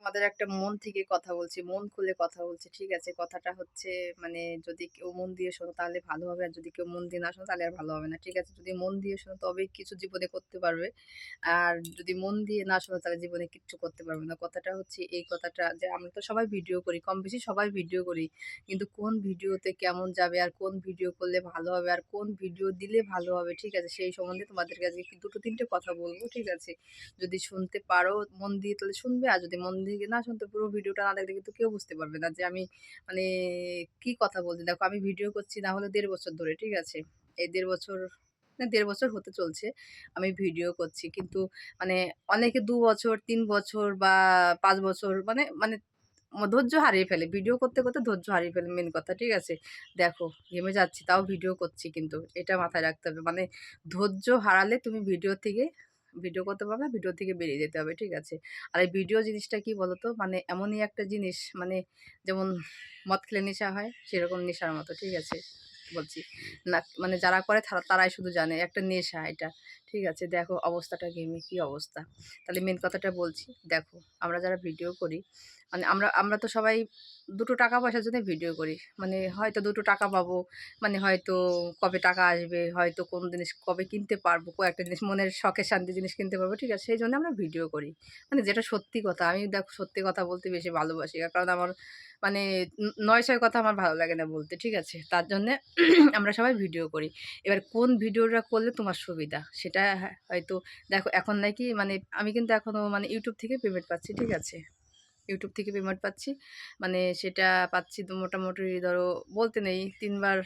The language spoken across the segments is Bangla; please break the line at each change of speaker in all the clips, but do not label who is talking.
আমাদের একটা মন থেকে কথা বলছি, মন খুলে কথা বলছি। ঠিক আছে? কথাটা হচ্ছে মানে যদি কেউ মন দিয়ে শোনো তাহলে ভালো হবে। আর যদি কেউ মন দিয়ে না শোনো তাহলে আর ভালো হবে না। ঠিক আছে? যদি মন দিয়ে শোনো তবেই কিছু জীবনে করতে পারবে। আর যদি মন দিয়ে না শোনো তাহলে জীবনে কিচ্ছু করতে পারবে না। কথাটা হচ্ছে এই কথাটা যে আমরা তো সবাই ভিডিও করি। কম বেশি সবাই ভিডিও করি। কিন্তু কোন ভিডিওতে কেমন যাবে আর কোন ভিডিও করলে ভালো হবে আর কোন ভিডিও দিলে ভালো হবে। ঠিক আছে? সেই সম্বন্ধে তোমাদের কাছে দুটো তিনটে কথা বলব ঠিক আছে? যদি শুনতে পারো মন দিয়ে তাহলে শুনবে। আর যদি মন দিয়ে না শুনতে পুরো ভিডিওটা না দেখলে কিন্তু কেউ বুঝতে পারবে না যে আমি মানে কি কথা বলছি। দেখো আমি ভিডিও করছি না হলে দেড় বছর ধরে। ঠিক আছে? এই দেড় বছর ১.৫ বছর হতে চলছে। আমি ভিডিও করছি। কিন্তু মানে অনেকে দু বছর, তিন বছর বা পাঁচ বছর মানে মানে ধৈর্য হারিয়ে ফেলে। ভিডিও করতে, করতে ধৈর্য হারিয়ে ফেলে মেন কথা। ঠিক আছে? দেখো ঘেমে যাচ্ছি তাও ভিডিও করছি কিন্তু। এটা মাথায় রাখতে হবে। মানে ধৈর্য হারালে তুমি ভিডিও থেকে ভিডিও করতে পারবে ভিডিও থেকে বেরিয়ে যেতে হবে। ঠিক আছে? আর এই ভিডিও জিনিসটা কি বলতো? মানে এমনই একটা জিনিস মানে যেমন মদ খেলে নেশা হয়, সেরকম নেশার মতো। ঠিক আছে? বলছি। না মানে যারা করে তারা, তারাই শুধু জানে। একটা নেশা এটা। ঠিক আছে? দেখো অবস্থাটা ঘেমে কি অবস্থা। তাহলে মেন কথাটা বলছি। দেখো আমরা যারা ভিডিও করি মানে আমরা আমরা তো সবাই দুটো টাকা পয়সার জন্য ভিডিও করি। মানে হয়তো দুটো টাকা পাবো, মানে হয়তো কবে টাকা আসবে, হয়তো কোন জিনিস কবে কিনতে পারব, কয়েকটা জিনিস মনের শখের শান্তি জিনিস কিনতে পারব। ঠিক আছে? সেই জন্য আমরা ভিডিও করি। মানে যেটা সত্যি কথা। আমি দেখো সত্যি কথা বলতে বেশি ভালোবাসি। কারণ আমার মানে নয় ছয় কথা আমার ভালো লাগে না বলতে। ঠিক আছে? তার জন্যে আমরা সবাই ভিডিও করি। এবার কোন ভিডিওটা করলে তোমার সুবিধা সেটা হয়তো দেখো এখন নাকি মানে আমি কিন্তু এখনও মানে ইউটিউব থেকে পেমেন্ট পাচ্ছি। ঠিক আছে? ইউটিউব থেকে পেমেন্ট পাচ্ছি। মানে সেটা পাচ্ছি তো মোটামুটি ধরো বলতে নেই, তিনবার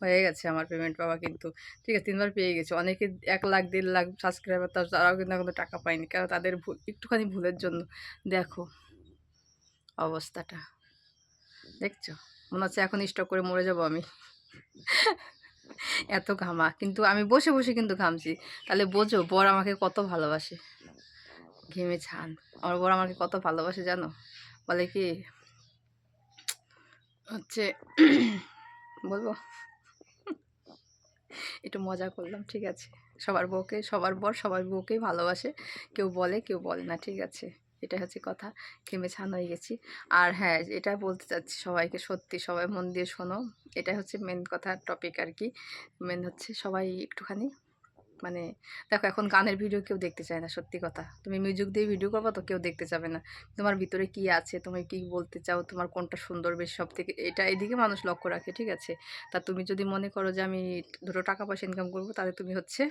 হয়ে গেছে আমার পেমেন্ট পাওয়া কিন্তু। ঠিক আছে? তিনবার পেয়ে গেছে অনেকে এক লাখ, দেড় লাখ সাবস্ক্রাইবার তারাও কিন্তু এখনও টাকা পায়নি। কারণ তাদের ভুল, একটুখানি ভুলের জন্য। দেখো অবস্থাটা। দেখছ? মনে হচ্ছে এখন স্টক করে মরে যাব আমি। এত ঘামা। কিন্তু আমি বসে, বসে কিন্তু ঘামছি। তাহলে বোঝো বর আমাকে কত ভালোবাসে। ঘেমে ছান। আমার বর আমাকে কত ভালোবাসে জানো? বলে কি হচ্ছে বলব? একটু মজা করলাম ঠিক আছে। সবার বউকে সবার বর সবার বউকেই ভালোবাসে। কেউ বলে কেউ বলে না ঠিক আছে। এটাই হচ্ছে কথা। খেমে ছান হয়ে গেছি। আর হ্যাঁ এটা বলতে চাচ্ছি সবাইকে সত্যি, সবাই মন দিয়ে শোনো। এটাই হচ্ছে মেন কথা টপিক আর কি। মেন হচ্ছে সবাই একটুখানি মানে দেখো এখন গানের ভিডিও কেউ দেখতে চায় না, সত্যি কথা তুমি মিউজিক দিয়ে ভিডিও করব তো কেউ দেখতে যাবে না তোমার ভিতরে কি আছে তুমি কি বলতে চাও তোমার কোনটা সুন্দর বেশ সব থেকে এটা এদিকে মানুষ লক্ষ্য রাখে, ঠিক আছে তা তুমি যদি মনে করো যে আমি দুটো টাকা পয়সা ইনকাম করব, তাহলে তুমি হচ্ছে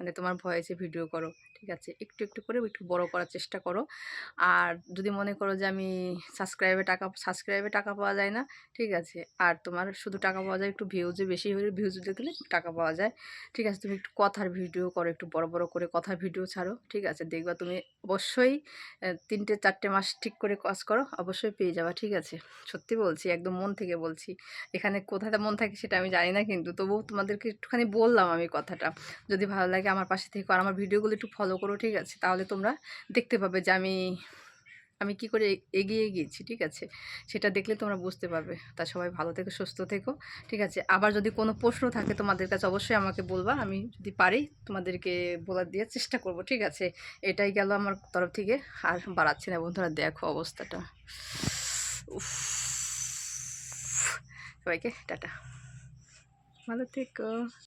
মানে তোমার ভয়েসে ভিডিও করো, ঠিক আছে? একটু একটু করে একটু বড় করার চেষ্টা করো। আর যদি মনে করো যে আমি সাবস্ক্রাইবে টাকা সাবস্ক্রাইবে টাকা পাওয়া যায় না, ঠিক আছে? আর তোমার শুধু টাকা পাওয়া যায়, একটু ভিউজে বেশি হলে ভিউজ দেখলে টাকা পাওয়া যায়। ঠিক আছে? তুমি একটু কথার ভিডিও করো, একটু বড় বড় করে কথার ভিডিও ছাড়ো, ঠিক আছে? দেখবা তুমি অবশ্যই তিনটে, চারটে মাস ঠিক করে কাজ করো, অবশ্যই পেয়ে যাবা, ঠিক আছে? সত্যি বলছি, একদম মন থেকে বলছি। এখানে কোথায় মন থাকে সেটা আমি জানি না, কিন্তু তবুও তোমাদেরকে একটুখানি বললাম আমি কথাটা। যদি ভালো লাগে আমার পাশে থেকে আর আমার ভিডিওগুলো একটু ফলো করো, ঠিক আছে? তাহলে তোমরা দেখতে পাবে যে আমি আমি কি করে এগিয়ে গিয়েছি, ঠিক আছে? সেটা দেখলে তোমরা বুঝতে পারবে। তা সবাই ভালো থেকো, সুস্থ থেকো, ঠিক আছে? আবার যদি কোনো প্রশ্ন থাকে তোমাদের কাছে অবশ্যই আমাকে বলবা, আমি যদি পারি তোমাদেরকে বলার দেওয়ার চেষ্টা করব, ঠিক আছে? এটাই গেল আমার তরফ থেকে। আর বাড়াচ্ছি না বন্ধুরা, দেখো অবস্থাটা। উফ। সবাইকে টাটা। ভালো থেকো।